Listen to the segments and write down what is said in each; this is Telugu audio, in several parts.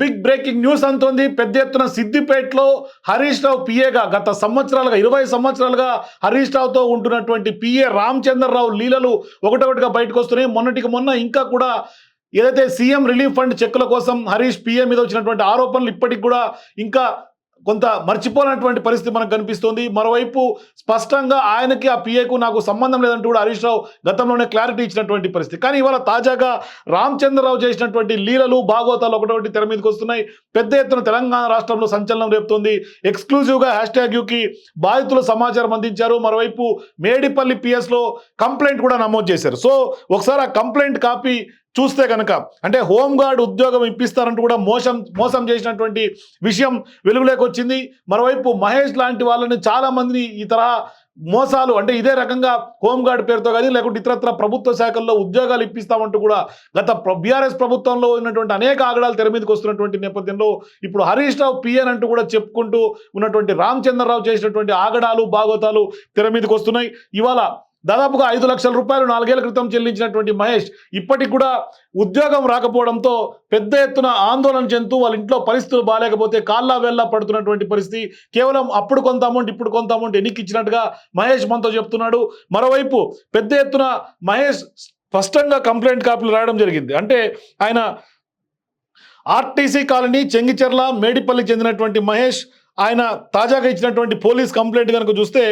Big breaking news అంతోంది. పెద్ద ఎత్తున సిద్దిపేటలో హరీష్ రావు పిఏగా గత సంవత్సరాలుగా ఇరవై సంవత్సరాలుగా హరీష్ రావుతో ఉంటున్నటువంటి పిఏ రామచంద్రరావు లీలలు ఒకటొకటిగా బయటకు వస్తున్నాయి మొన్నటికి మొన్న ఇంకా కూడా ఏదైతే సీఎం రిలీఫ్ ఫండ్ చెక్కుల కోసం హరీష్ పిఏ మీద వచ్చినటువంటి ఆరోపణలు ఇప్పటికి కూడా ఇంకా కొంత మర్చిపోనటువంటి పరిస్థితి మనకు కనిపిస్తుంది. మరోవైపు స్పష్టంగా ఆయనకి ఆ పిఏకు నాకు సంబంధం లేదంటూ కూడా హరీష్ రావు గతంలోనే క్లారిటీ ఇచ్చినటువంటి పరిస్థితి. కానీ ఇవాళ తాజాగా రామచంద్రరావు చేసినటువంటి లీలలు భాగవతాలు ఒకటొకటి తెర మీదకి వస్తున్నాయి. పెద్ద ఎత్తున తెలంగాణ రాష్ట్రంలో సంచలనం రేపుతోంది. ఎక్స్క్లూజివ్గా హ్యాష్ ట్యాగ్ యూకి బాధితులు సమాచారం అందించారు. మరోవైపు మేడిపల్లి పిఎస్లో కంప్లైంట్ కూడా నమోదు చేశారు. సో ఒకసారి ఆ కంప్లైంట్ కాపీ చూస్తే కనుక అంటే హోంగార్డ్ ఉద్యోగం ఇప్పిస్తారంటూ కూడా మోసం మోసం చేసినటువంటి విషయం వెలుగులోకి వచ్చింది. మరోవైపు మహేష్ లాంటి వాళ్ళని చాలామందిని ఈ తరహా మోసాలు అంటే ఇదే రకంగా హోంగార్డ్ పేరుతో కానీ లేకుంటే ఇతరత్ర ప్రభుత్వ శాఖల్లో ఉద్యోగాలు ఇప్పిస్తామంటూ కూడా గత బీఆర్ఎస్ ప్రభుత్వంలో ఉన్నటువంటి అనేక ఆగడాలు తెర మీదకి వస్తున్నటువంటి నేపథ్యంలో ఇప్పుడు హరీష్ రావు పిఎన్ అంటూ కూడా చెప్పుకుంటూ ఉన్నటువంటి రామచంద్రరావు చేసినటువంటి ఆగడాలు భాగవతాలు తెర మీదకి వస్తున్నాయి. ఇవాళ దాదాపుగా ఐదు లక్షల రూపాయలు నాలుగేళ్ళ క్రితం చెల్లించినటువంటి మహేష్ ఇప్పటికి కూడా ఉద్యోగం రాకపోవడంతో పెద్ద ఎత్తున ఆందోళన చెందుతూ వాళ్ళ ఇంట్లో పరిస్థితులు బాగాలేకపోతే కాళ్ళ వేళ్ళ పడుతున్నటువంటి పరిస్థితి. కేవలం అప్పుడు కొంత అమౌంట్ ఇప్పుడు కొంత అమౌంట్ ఎన్నికిచ్చినట్టుగా మహేష్ మనతో చెప్తున్నాడు. మరోవైపు పెద్ద ఎత్తున మహేష్ స్పష్టంగా కంప్లైంట్ కాపీలు రాయడం జరిగింది. అంటే ఆయన ఆర్టీసీ కాలనీ చెంగిచెర్ల మేడిపల్లి చెందినటువంటి మహేష్ ఆయన తాజాగా ఇచ్చినటువంటి పోలీస్ కంప్లైంట్ కనుక చూస్తే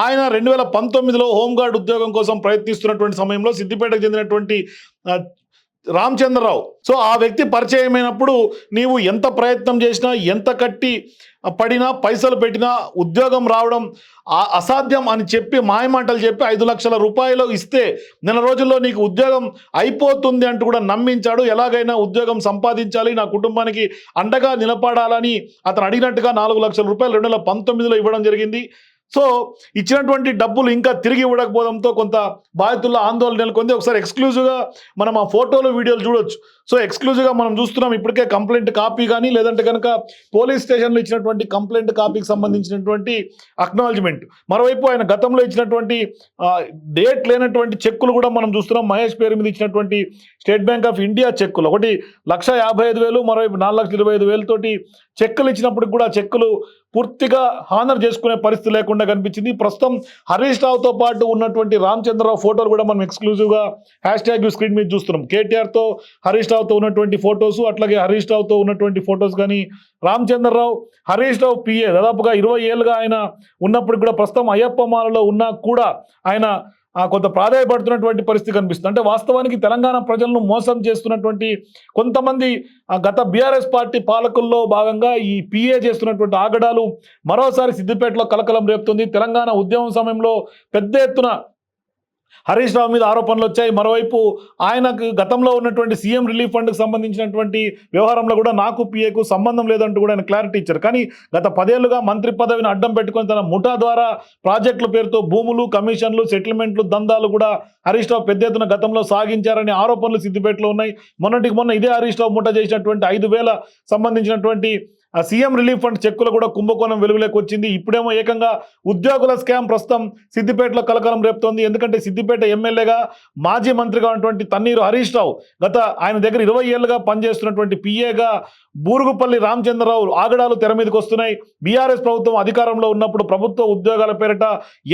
ఆయన రెండు వేల పంతొమ్మిదిలో హోంగార్డ్ ఉద్యోగం కోసం ప్రయత్నిస్తున్నటువంటి సమయంలో సిద్దిపేటకు చెందినటువంటి రామచంద్రరావు. సో ఆ వ్యక్తి పరిచయమైనప్పుడు నీవు ఎంత ప్రయత్నం చేసినా ఎంత కట్టి పడినా పైసలు పెట్టినా ఉద్యోగం రావడం అసాధ్యం అని చెప్పి మాయమాటలు చెప్పి ఐదు లక్షల రూపాయలు ఇస్తే నెల రోజుల్లో నీకు ఉద్యోగం అయిపోతుంది అంటూ కూడా నమ్మించాడు. ఎలాగైనా ఉద్యోగం సంపాదించాలి నా కుటుంబానికి అండగా నిలబడాలని అతను అడిగినట్టుగా నాలుగు లక్షల రూపాయలు రెండు వేల పంతొమ్మిదిలో ఇవ్వడం జరిగింది. సో ఇచ్చినటువంటి డబ్బులు ఇంకా తిరిగి ఇవ్వకపోవడంతో కొంత బాధితుల్లో ఆందోళన నెలకొంది. ఒకసారి ఎక్స్క్లూజివ్గా మనం ఆ ఫోటోలు వీడియోలు చూడొచ్చు. సో ఎక్స్క్లూజివ్గా మనం చూస్తున్నాం ఇప్పటికే కంప్లైంట్ కాపీ కానీ లేదంటే కనుక పోలీస్ స్టేషన్లో ఇచ్చినటువంటి కంప్లైంట్ కాపీకి సంబంధించినటువంటి అక్నాలజ్మెంట్ మరోవైపు ఆయన గతంలో ఇచ్చినటువంటి డేట్ లేనటువంటి చెక్కులు కూడా మనం చూస్తున్నాం. మహేష్ పేరు మీద ఇచ్చినటువంటి స్టేట్ బ్యాంక్ ఆఫ్ ఇండియా చెక్కులు. ఒకటి లక్ష యాభై ఐదు వేలు మరోవైపు నాలుగు లక్షల ఇరవై ఐదు వేలతోటి చెక్కులు ఇచ్చినప్పుడు కూడా చెక్కులు పూర్తిగా హానర్ చేసుకునే పరిస్థితి లేకుండా కనిపించింది. ప్రస్తుతం హరీష్ రావుతో పాటు ఉన్నటువంటి రామచంద్రరావు ఫోటోలు కూడా మనం ఎక్స్క్లూజివ్గా హ్యాష్ ట్యాగ్ స్క్రీన్ మీద చూస్తున్నాం. కేటీఆర్తో హరీష్ రావుతో ఉన్నటువంటి ఫొటోస్ అట్లాగే హరీష్ రావుతో ఉన్నటువంటి ఫొటోస్ కానీ రామచంద్రరావు హరీష్ రావు పిఏ దాదాపుగా ఇరవై ఏళ్ళుగా ఆయన ఉన్నప్పుడు కూడా ప్రస్తుతం అయ్యప్ప మాలలో ఉన్నా కూడా ఆయన కొంత ప్రాధాయపడుతున్నటువంటి పరిస్థితి కనిపిస్తుంది. అంటే వాస్తవానికి తెలంగాణ ప్రజలను మోసం చేస్తున్నటువంటి కొంతమంది గత బీఆర్ఎస్ పార్టీ పాలకుల్లో భాగంగా ఈ పిఏ చేస్తున్నటువంటి ఆగడాలు మరోసారి సిద్దిపేటలో కలకలం రేపుతుంది. తెలంగాణ ఉద్యమం సమయంలో పెద్ద ఎత్తున హరీష్ రావు మీద ఆరోపణలు వచ్చాయి. మరోవైపు ఆయనకు గతంలో ఉన్నటువంటి సీఎం రిలీఫ్ ఫండ్కి సంబంధించినటువంటి వ్యవహారంలో కూడా నాకు పిఏకు సంబంధం లేదంటూ కూడా ఆయన క్లారిటీ ఇచ్చారు. కానీ గత పదేళ్ళుగా మంత్రి పదవిని అడ్డం పెట్టుకొని తన ముఠా ద్వారా ప్రాజెక్టుల పేరుతో భూములు కమిషన్లు సెటిల్మెంట్లు దందాలు కూడా హరీష్ రావు పెద్ద ఎత్తున గతంలో సాగించారనే ఆరోపణలు సిద్దిపేటలో ఉన్నాయి. మొన్నటికి మొన్న ఇదే హరీష్ రావు ముఠా చేసినటువంటి ఐదు వేల సంబంధించినటువంటి ఆ సీఎం రిలీఫ్ ఫండ్ చెక్కులు కూడా కుంభకోణం వెలుగులోకి వచ్చింది. ఇప్పుడేమో ఏకంగా ఉద్యోగుల స్కామ్ ప్రస్తుతం సిద్దిపేటలో కలకలం రేపుతోంది. ఎందుకంటే సిద్దిపేట ఎమ్మెల్యేగా మాజీ మంత్రిగా ఉన్నటువంటి తన్నీరు హరీష్ రావు గత ఆయన దగ్గర ఇరవై ఏళ్ళుగా పనిచేస్తున్నటువంటి పిఏగా బూరుగుపల్లి రామచంద్రరావు ఆగడాలు తెర మీదకి వస్తున్నాయి. బీఆర్ఎస్ ప్రభుత్వం అధికారంలో ఉన్నప్పుడు ప్రభుత్వ ఉద్యోగాల పేరిట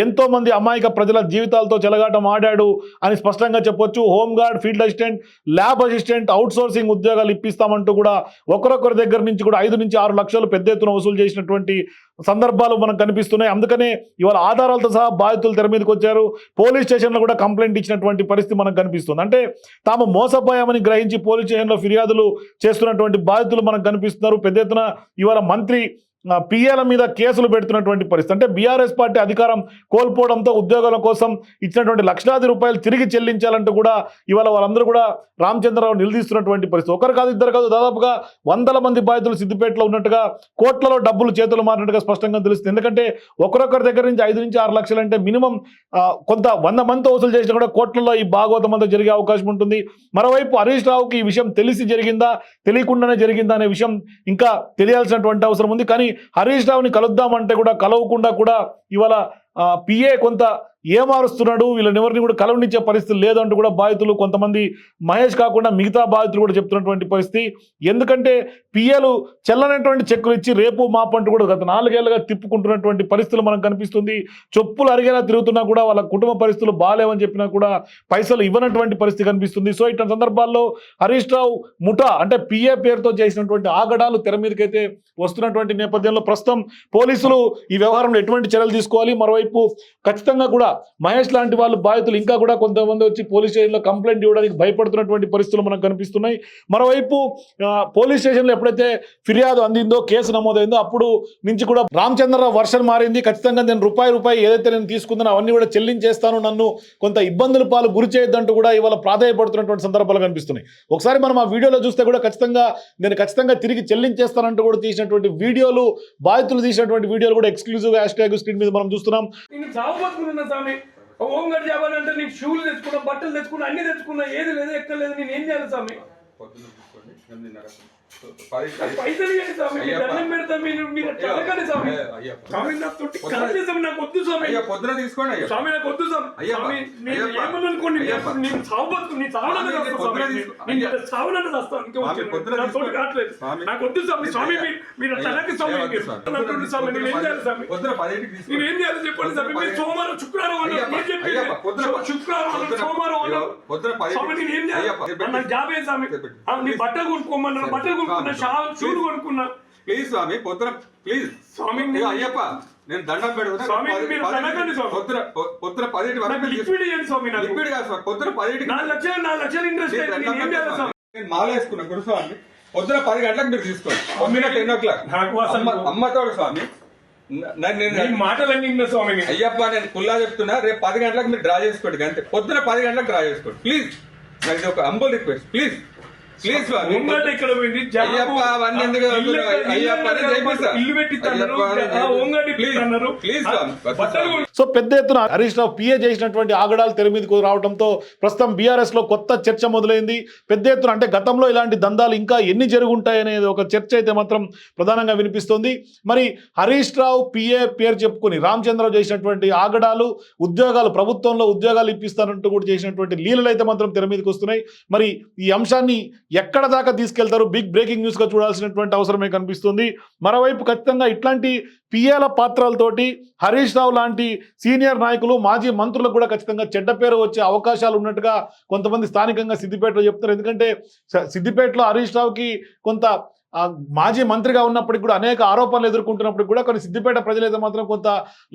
ఎంతో మంది అమాయక ప్రజల జీవితాలతో చెలగాటం ఆడాడు అని స్పష్టంగా చెప్పొచ్చు. Home guard field assistant lab assistant outsourcing ఉద్యోగాలు ఇప్పిస్తామంటూ కూడా ఒకరొకరి దగ్గర నుంచి కూడా ఐదు నుంచి ఆరు లక్షలు పెద్ద ఎత్తున వసూలు చేసినటువంటి సందర్భాలు మనకు కనిపిస్తున్నాయి. అందుకనే ఇవాళ ఆధారాలతో సహా బాధితులు తెర మీదకి వచ్చారు. పోలీస్ స్టేషన్లో కూడా కంప్లైంట్ ఇచ్చినటువంటి పరిస్థితి మనకు కనిపిస్తుంది. అంటే తాము మోసపోయామని గ్రహించి పోలీస్ స్టేషన్లో ఫిర్యాదులు చేస్తున్నటువంటి బాధితులు మనకు కనిపిస్తున్నారు. పెద్ద ఎత్తున ఇవాళ మంత్రి పిఏల మీద కేసులు పెడుతున్నటువంటి పరిస్థితి. అంటే బీఆర్ఎస్ పార్టీ అధికారం కోల్పోవడంతో ఉద్యోగాల కోసం ఇచ్చినటువంటి లక్షలాది రూపాయలు తిరిగి చెల్లించాలంటూ కూడా ఇవాళ వాళ్ళందరూ కూడా రామచంద్రరావు నిలదీస్తున్నటువంటి పరిస్థితి. ఒకరు కాదు ఇద్దరు కాదు దాదాపుగా వందల మంది బాధితులు సిద్దిపేటలో ఉన్నట్టుగా కోట్లలో డబ్బులు చేతులు మారినట్టుగా స్పష్టంగా తెలుస్తుంది. ఎందుకంటే ఒకరొకరి దగ్గర నుంచి ఐదు నుంచి ఆరు లక్షలు అంటే మినిమం కొంత వంద మందితో వసూలు చేసినా కూడా కోట్లలో ఈ భాగవతం అంతా జరిగే అవకాశం ఉంటుంది. మరోవైపు హరీష్ రావుకి ఈ విషయం తెలిసి జరిగిందా తెలియకుండానే జరిగిందా అనే విషయం ఇంకా తెలియాల్సినటువంటి అవసరం ఉంది. కానీ హరీష్ రావుని కలుద్దామంటే కూడా కలవకుండా కూడా ఇవాళ పిఏ కొంత ఏమారుస్తున్నాడు? వీళ్ళని ఎవరిని కూడా కలవనిచ్చే పరిస్థితి లేదంటూ కూడా బాధితులు కొంతమంది మహేష్ కాకుండా మిగతా బాధితులు కూడా చెప్తున్నటువంటి పరిస్థితి. ఎందుకంటే పిఏలు చెల్లనటువంటి చెక్కులు ఇచ్చి రేపు మాపంటూ కూడా గత నాలుగేళ్ళుగా తిప్పుకుంటున్నటువంటి పరిస్థితులు మనకు కనిపిస్తుంది. చొప్పులు అరిగేలా తిరుగుతున్నా కూడా వాళ్ళ కుటుంబ పరిస్థితులు బాగాలేవని చెప్పినా కూడా పైసలు ఇవ్వనటువంటి పరిస్థితి కనిపిస్తుంది. సో ఇట్లాంటి సందర్భాల్లో హరీష్ రావు ముఠా అంటే పిఏ పేరుతో చేసినటువంటి ఆగడాలు తెర మీదకైతే వస్తున్నటువంటి నేపథ్యంలో ప్రస్తుతం పోలీసులు ఈ వ్యవహారంలో ఎటువంటి చర్యలు తీసుకోవాలి? మరోవైపు ఖచ్చితంగా కూడా మహేష్ లాంటి వాళ్ళు బాధితులు ఇంకా కూడా కొంతమంది వచ్చి పోలీస్ స్టేషన్లో కంప్లైంట్ ఇవ్వడానికి భయపడుతున్నటువంటి పరిస్థితులు మనకు కనిపిస్తున్నాయి. మరోవైపు పోలీస్ స్టేషన్లో ఎప్పుడైతే ఫిర్యాదు అందిందో కేసు నమోదైందో అప్పుడు నుంచి కూడా రామచంద్రరావు వర్షన్ మారింది. ఖచ్చితంగా నేను రూపాయి రూపాయి ఏదైతే నేను తీసుకుందానో అవన్నీ కూడా చెల్లించేస్తాను. నన్ను కొంత ఇబ్బందుల పాలు గురి చేయొద్దంటూ కూడా ఇవాళ ప్రాధాయపడుతున్నటువంటి సందర్భాలు కనిపిస్తున్నాయి. ఒకసారి మనం ఆ వీడియోలో చూస్తే కూడా ఖచ్చితంగా నేను ఖచ్చితంగా తిరిగి చెల్లించేస్తానంటూ కూడా తీసినటువంటి వీడియోలు బాధితులు తీసినటువంటి వీడియోలు కూడా ఎక్స్క్లూజివ్ హ్యాష్ ట్యాగ్ స్క్రీన్ మీద మనం చూస్తున్నాం. స్వామి ఓం గడి చేయాలంటే నీకు షూలు తెచ్చుకున్నా బట్టలు తెచ్చుకున్నా అన్ని తెచ్చుకున్నా ఏది లేదు ఎక్కలేదు నేను ఏం చేయాలి స్వామి? పైసలు ఇవ్వండి స్వామి అయ్యప్ప. దండం పెడతా మీరు మీరు అడగండి స్వామి అయ్య- అయ్యప్ప. స్వామి నా తోటి పొద్దున- కరెక్ట్ స్వామి నాకు వద్దు స్వామి అయ్యా పొద్దున తీసుకోండి అయ్యా స్వామి నాకు వద్దు స్వామి అయ్యప్ప. స్వామి నేను అయ్యప్ప. ఏమన్నా అనుకోండి అయ్యప్ప. నేను చావు బతుకు నీ చావునన్నా స్వామి, చేస్తా పొద్దున స్వామి తీసుకో- నేను అయ్యా. చావునన్నా చేస్తాను ఇంకే స్వామి, వచ్చాను. పొద్దున నా తోటి తీసుకో- కావట్లేదు స్వామి. నాకు వద్దు స్వామి స్వామి అయ్యా. మీరు మీరు అయ్యా. తనకి స్వామి అయ్యా, మీరు. స్వామి. నాకు వద్దు స్వామి నేను ఏం చేయాలి స్వామి పొద్దున పదింటికి తీసుకోండి. నేను ఏం చేయాలి చెప్పండి స్వామి మీరు పొద్దున సోమవారం శుక్రవారం అన్నారు పొద్దున అన్నారు సోమవారం అన్నారు పొద్దున స్వామి నేను ఏం చేయాలి అయ్యప్ప, చెప్పండి. నాకు జాబ్ ఏ స్వామి చెప్పండి. ఆ, నీ బట్టలు కొనుక్కోమన్నారు బట్టలు షాల్ షూలు కొనుక్కున్నా ప్లీజ్ స్వామి పొద్దున ప్లీజ్. స్వామి అయ్యప్ప నేను దండం పెడుతున్నా. పొద్దున పొద్దున పదింటి వరకు లిక్విడ్ ఇవ్వండి స్వామి లిక్విడ్ కాదు స్వామి పొద్దున పదింటికి నాలుగు లక్షలు నాలుగు లక్షలు ఇంట్రెస్ట్ నేను ఏం చేయాలి స్వామి? నేను మాల వేసుకున్నా గురుస్వామి పొద్దున పది గంటలకు మీరు తీసుకోండి. పొద్దున టెన్ ఓ క్లాక్. నాకు అమ్మతో స్వామి. మాటలన్నీ స్వామి. అయ్యప్ప నేను కుల్లా చెప్తున్నా. రేపు పది గంటలకు మీరు డ్రా చేసుకోండి అంతే పొద్దున పది గంటలకు డ్రా చేసుకోండి. ప్లీజ్. నాకు ఒక అంబుల్ రిక్వెస్ట్ ప్లీజ్. ప్లీజ్ ఇక్కడ పోయింది జాబు- అయ్యప్ప అవన్నీ ఎందుకు ఇల్లు ఓంగాడు ప్లీజ్ ఇప్పిస్తున్నారు. ప్లీజ్ సో పెద్ద ఎత్తున హరీష్ రావు పిఏ చేసినటువంటి ఆగడాలు తెర మీదకు రావడంతో ప్రస్తుతం బీఆర్ఎస్లో కొత్త చర్చ మొదలైంది. పెద్ద ఎత్తున అంటే గతంలో ఇలాంటి దందాలు ఇంకా ఎన్ని జరుగుంటాయనేది ఒక చర్చ అయితే మాత్రం ప్రధానంగా వినిపిస్తుంది. మరి హరీష్ రావు పిఏ పేరు చెప్పుకొని రామచంద్రరావు చేసినటువంటి ఆగడాలు ఉద్యోగాలు ప్రభుత్వంలో ఉద్యోగాలు ఇప్పిస్తానంటూ కూడా చేసినటువంటి లీలలు అయితే మాత్రం తెర మీదకి వస్తున్నాయి. మరి ఈ అంశాన్ని ఎక్కడ దాకా తీసుకెళ్తారు? బిగ్ బ్రేకింగ్ న్యూస్గా చూడాల్సినటువంటి అవసరమే కనిపిస్తుంది. మరోవైపు ఖచ్చితంగా ఇట్లాంటి పిఏల పాత్రలతోటి హరీష్ రావు లాంటి సీనియర్ నాయకులు మాజీ మంత్రులకు కూడా ఖచ్చితంగా చెడ్డ పేరు వచ్చే అవకాశాలు ఉన్నట్టుగా కొంతమంది స్థానికంగా సిద్దిపేటలో చెప్తారు ఎందుకంటే సిద్దిపేటలో హరీష్ రావుకి కొంత మాజీ మంత్రిగా ఉన్నప్పటికి కూడా అనేక ఆరోపణలు ఎదుర్కొంటున్నప్పటికి కూడా కొన్ని సిద్దిపేట ప్రజలైతే మాత్రం కొంత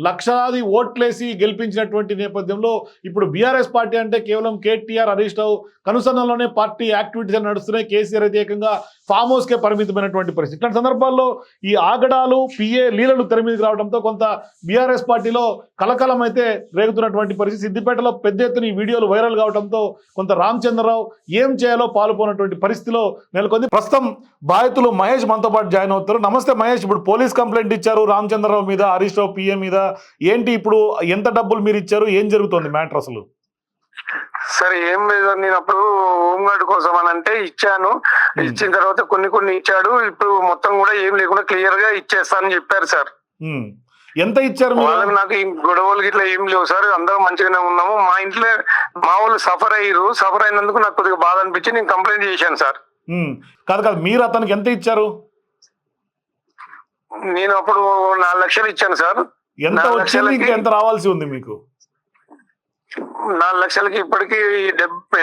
లక్షలాది ఓట్లేసి గెలిపించినటువంటి నేపథ్యంలో ఇప్పుడు బీఆర్ఎస్ పార్టీ అంటే కేవలం కేటీఆర్ హరీష్ రావు కనుసంధానంలోనే పార్టీ యాక్టివిటీస్ అని నడుస్తున్నాయి. కేసీఆర్ అయితే ఏకంగా ఫామ్ హౌస్కే పరిమితమైనటువంటి పరిస్థితి. ఇట్లాంటి సందర్భాల్లో ఈ ఆగడాలు పిఏ లీలలు తెర మీదకి రావడంతో కొంత బీఆర్ఎస్ పార్టీలో కలకలం అయితే రేగుతున్నటువంటి పరిస్థితి. సిద్దిపేటలో పెద్ద ఎత్తున ఈ వీడియోలు వైరల్ కావడంతో కొంత రామచంద్రరావు ఏం చేయాలో పాల్పోనటువంటి పరిస్థితిలో నెలకొంది. ప్రస్తుతం బాధితులు మహేష్ మనతో పాటు జాయిన్ అవుతారు నమస్తే మహేష్ ఇప్పుడు పోలీస్ కంప్లైంట్ ఇచ్చారు రామచంద్రరావు మీద హరీష్ రావు పిఏ మీద. ఏంటి ఇప్పుడు ఎంత డబ్బులు మీరు ఇచ్చారు? ఏం జరుగుతోంది మ్యాటర్ అసలు? సరే ఏం లేదు నేను అప్పుడు హోంగార్డ్ కోసం అని అంటే ఇచ్చాను. ఇచ్చిన తర్వాత కొన్ని కొన్ని ఇచ్చాడు. ఇప్పుడు మొత్తం కూడా ఏం లేకుండా క్లియర్గా ఇచ్చేస్తానని చెప్పారు సార్. ఎంత ఇచ్చారు వాళ్ళకి నాకు గొడవలు గిట్లా ఏం లేవు సార్. అందరం మంచిగానే ఉన్నాము. మా ఇంట్లో మా వాళ్ళు సఫర్ అయ్యారు. సఫర్ అయినందుకు నాకు కొద్దిగా బాధ అనిపించి నేను కంప్లైంట్ చేశాను సార్. కాదు కాదు మీరు అతనికి ఎంత ఇచ్చారు? నేను అప్పుడు నాలుగు లక్షలు ఇచ్చాను సార్. ఎంత వచ్చింది ఇంకా ఎంత రావాల్సి ఉంది మీకు? నాలుగు లక్షలకి ఇప్పటికి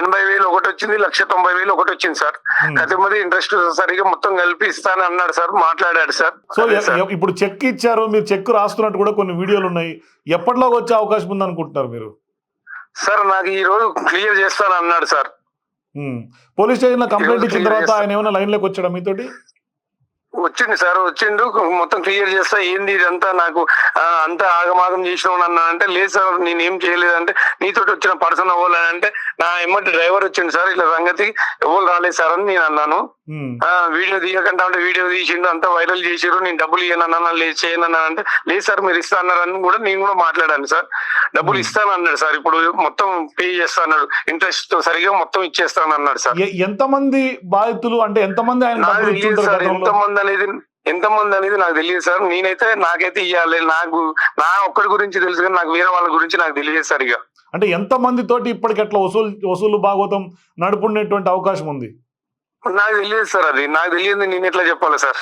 ఎనభై వేలు ఒకటి వచ్చింది లక్ష తొంభై వేలు ఒకటి వచ్చింది సార్. Hmm. కతిమది ఇంట్రెస్ట్ సరిగా మొత్తం కలిపి ఇస్తాను అన్నాడు సార్ మాట్లాడాడు సార్. సో అదే ఇప్పుడు చెక్ ఇచ్చారు మీరు చెక్ రాస్తున్నట్టు కూడా కొన్ని వీడియోలు ఉన్నాయి. ఎప్పటిలోకి వచ్చే అవకాశం ఉంది అనుకుంటున్నారు మీరు? సార్ నాకు ఈ రోజు క్లియర్ చేస్తాను అన్నాడు సార్. పోలీస్ స్టేషన్లో కంప్లైంట్ ఇచ్చిన తర్వాత. ఆయన ఏమైనా లైన్లోకి వచ్చాడా మీతోటి? వచ్చిండు సార్ వచ్చిండు. మొత్తం క్లియర్ చేస్తా ఏంది ఇదంతా నాకు అంతా ఆగమాగం చేసినావు అన్నా అంటే లేదు సార్ నేను ఏం చేయలేదంటే నీతోటి వచ్చిన పర్సన్ అవ్వాలని అంటే నా ఎమ్మటి డ్రైవర్ వచ్చిండు సార్ ఇట్లా సంగతి ఎవరు రాలేదు సార్ అని నేను అన్నాను. వీడియో తీయకుండా అంటే వీడియో తీసిండు అంతా వైరల్ చేసిరు నేను డబ్బులు ఇయ్యనన్నా లేదు చేయనన్నా అంటే లేదు సార్ మీరు ఇస్తా అన్నారని కూడా నేను కూడా మాట్లాడాను సార్. డబ్బులు ఇస్తాను అన్నాడు సార్ ఇప్పుడు మొత్తం పే చేస్తా అన్నాడు. ఇంట్రెస్ట్తో సరిగా మొత్తం ఇచ్చేస్తాను అన్నాడు సార్. ఎంతమంది బాధితులు అంటే ఎంతమంది ఆయన సార్ గతంలో? ఎంత మంది అనేది ఎంతమంది అనేది నాకు తెలియదు సార్. నేనైతే నాకైతే ఇవ్వాలి నాకు నా ఒక్కడి గురించి తెలుసు కానీ నాకు వేరే వాళ్ళ గురించి నాకు తెలియదు సార్ ఇక. అంటే ఎంత మందితోటి ఇప్పటికి అట్లా వసూలు వసూలు భాగవతం నడుపుకునేటువంటి అవకాశం ఉంది? నాకు తెలియదు సార్ అది. నాకు తెలియదు నేను ఎట్లా చెప్పాలి సార్.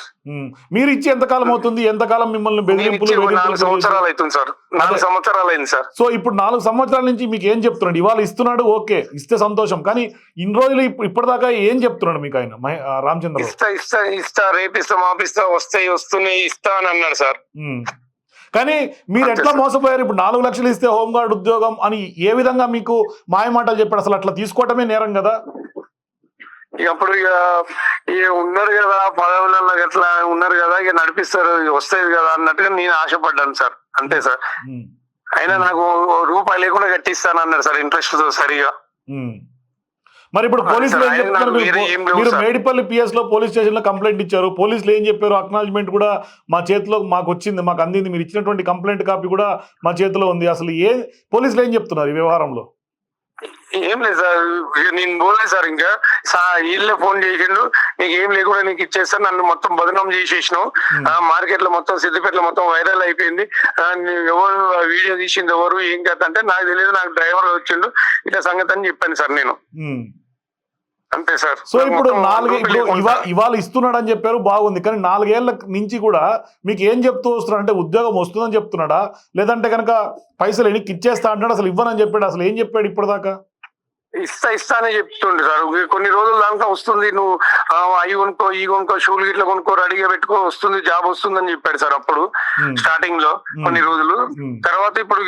మీరు ఇచ్చి ఎంతకాలం అవుతుంది? ఎంతకాలం మిమ్మల్ని నేను బెదిరింపులు నాలుగు సంవత్సరాలు అవుతుంది సార్. నాలుగు సంవత్సరాలు అయింది సార్. సో ఇప్పుడు నాలుగు సంవత్సరాల నుంచి మీకు ఏం చెప్తున్నాడు? ఇవాళ ఇస్తున్నాడు ఓకే. ఇస్తే సంతోషం. కానీ ఇన్ని రోజులు ఇప్పు- ఇప్పటిదాకా ఏం చెప్తున్నాడు మీకు ఆయన? రామచంద్రరావు ఇస్తా ఇస్తా ఇస్తా రేపిస్తా మాపిస్తా వస్తాయి వస్తున్నాయి ఇస్తా అని అన్నాడు సార్. కానీ మీరు ఎట్లా. మోసపోయారు? ఇప్పుడు నాలుగు లక్షలు ఇస్తే హోంగార్డ్ ఉద్యోగం అని ఏ విధంగా మీకు మాయమాటలు చెప్పాడు? అసలు అట్లా తీసుకోవటమే నేరం కదా. అప్పుడు ఇక ఉన్నారు కదా పదవులలో అట్లా ఉన్నారు కదా ఇక నడిపిస్తారు వస్తాయి కదా అన్నట్టుగా నేను ఆశపడ్డాను సార్. అంతే సార్. అయినా నాకు రూపాయి లేకుండా కట్టిస్తాను అన్నారు సార్ ఇంట్రెస్ట్తో సరిగా. మరి ఇప్పుడు పోలీసులు ఏం చెప్తున్నారు? మీరు. మేడిపల్లి పిఎస్లో పోలీస్ స్టేషన్లో కంప్లైంట్ ఇచ్చారు. పోలీసులు ఏం చెప్పారు? అక్నాలజ్మెంట్ కూడా మా చేతిలో మాకు వచ్చింది మాకు అందింది. మీరు ఇచ్చినటువంటి కంప్లైంట్ కాపీ కూడా మా చేతిలో ఉంది. అసలు ఏ పోలీసులు ఏం చెప్తున్నారు ఈ వ్యవహారంలో? ఏం లేదు సార్ నేను పోలేదు సార్ ఇంకా. సా వీళ్ళే ఫోన్ చేసిండు. నీకు ఏం లేకుండా నీకు ఇచ్చేస్తా నన్ను మొత్తం బదనాం చేసేసినావు. ఆ మార్కెట్లో మొత్తం సిద్దిపేటలో మొత్తం వైరల్ అయిపోయింది. ఎవరు వీడియో తీసింది ఎవరు ఏం కథ అంటే నాకు తెలియదు నాకు డ్రైవర్ వచ్చిండు. ఇట్లా సంగతి అని చెప్పాను సార్ నేను. అంతే సార్. సో ఇప్పుడు నాలుగు ఇవాళ ఇస్తున్నాడు అని చెప్పారు బాగుంది. కానీ నాలుగేళ్ళ నుంచి కూడా మీకు ఏం చెప్తూ వస్తున్నాడు? అంటే ఉద్యోగం వస్తుందని చెప్తున్నాడా? లేదంటే కనుక పైసలు ఎనికి ఇచ్చేస్తా అంటాడు అసలు ఇవ్వనని చెప్పాడు. అసలు ఏం చెప్పాడు ఇప్పటిదాకా? ఇస్తా ఇస్తా అని చెప్తుండే సార్ కొన్ని రోజుల దాకా వస్తుంది నువ్వు అవి కొనుక్కో ఈ కొనుక్కో షూలు గిట్ల కొనుక్కో రెడీగా పెట్టుకో వస్తుంది జాబ్ వస్తుంది అని చెప్పాడు సార్ అప్పుడు. స్టార్టింగ్లో కొన్ని రోజులు. తర్వాత ఇప్పుడు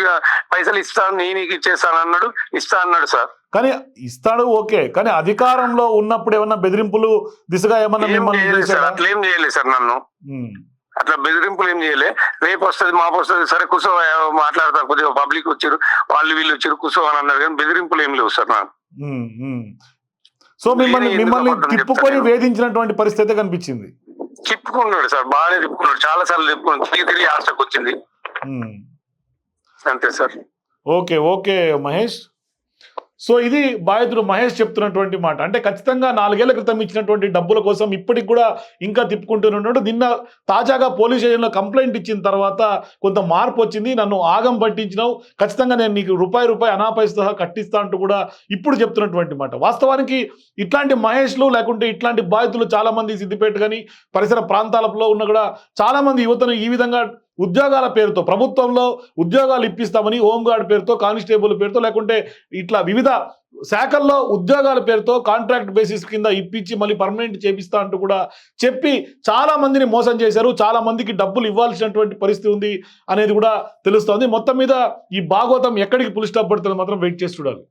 పైసలు ఇస్తాను నేను నీకు ఇచ్చేస్తాను అన్నాడు ఇస్తా అన్నాడు సార్ కానీ ఇస్తాడు ఓకే కానీ అధికారంలో ఉన్నప్పుడు ఏమన్నా బెదిరింపులు దిశగా ఏమన్నా? అట్లా చేయలేదు సార్ నన్ను. అట్లా బెదిరింపులు ఏం చేయలే రేపు వస్తుంది మాపు వస్తుంది సరే కూర్చో మాట్లాడతా కొద్దిగా పబ్లిక్ వచ్చారు వాళ్ళు వీళ్ళు వచ్చారు కూర్చో అని అన్నారు కానీ బెదిరింపులు ఏం లేవు సార్ నాకు. సో మిమ్మల్ని మిమ్మల్ని తిప్పుకొని? వేధించినటువంటి పరిస్థితి కనిపించింది తిప్పుకున్నాడు సార్ బాగానే తిప్పుకున్నాడు చాలా సార్లు తిప్పుకున్నాడు తిరిగి తిరిగి ఆశకు వచ్చింది. అంతే sir okay okay Mahesh so ఇది బాధితుడు మహేష్ చెప్తున్నటువంటి మాట. అంటే ఖచ్చితంగా నాలుగేళ్ళ క్రితం ఇచ్చినటువంటి డబ్బుల కోసం ఇప్పటికి కూడా ఇంకా తిప్పుకుంటున్నాడు నిన్న తాజాగా పోలీస్ స్టేషన్లో కంప్లైంట్ ఇచ్చిన తర్వాత కొంత మార్పు వచ్చింది. నన్ను ఆగం పట్టించినావు. ఖచ్చితంగా నేను నీకు రూపాయి రూపాయి అనాపై సహా కట్టిస్తా అంటూ కూడా ఇప్పుడు చెప్తున్నటువంటి మాట. వాస్తవానికి ఇట్లాంటి మహేష్లు లేకుంటే ఇట్లాంటి బాధితులు చాలామంది సిద్దిపేట కానీ పరిసర ప్రాంతాలలో ఉన్న కూడా చాలామంది యువతను ఈ విధంగా ఉద్యోగాల పేరుతో ప్రభుత్వంలో ఉద్యోగాలు ఇప్పిస్తామని హోంగార్డ్ పేరుతో కానిస్టేబుల్ పేరుతో లేకుంటే ఇట్లా వివిధ శాఖల్లో ఉద్యోగాల పేరుతో కాంట్రాక్ట్ బేసిస్ కింద ఇప్పించి మళ్ళీ పర్మనెంట్ చేపిస్తా అంటూ కూడా చెప్పి చాలా మందిని మోసం చేశారు. చాలా మందికి డబ్బులు ఇవ్వాల్సినటువంటి పరిస్థితి ఉంది అనేది కూడా తెలుస్తోంది. మొత్తం మీద ఈ భాగవతం ఎక్కడికి పులిస్టాప్ పడుతుంది మాత్రం వెయిట్ చేసి చూడాలి.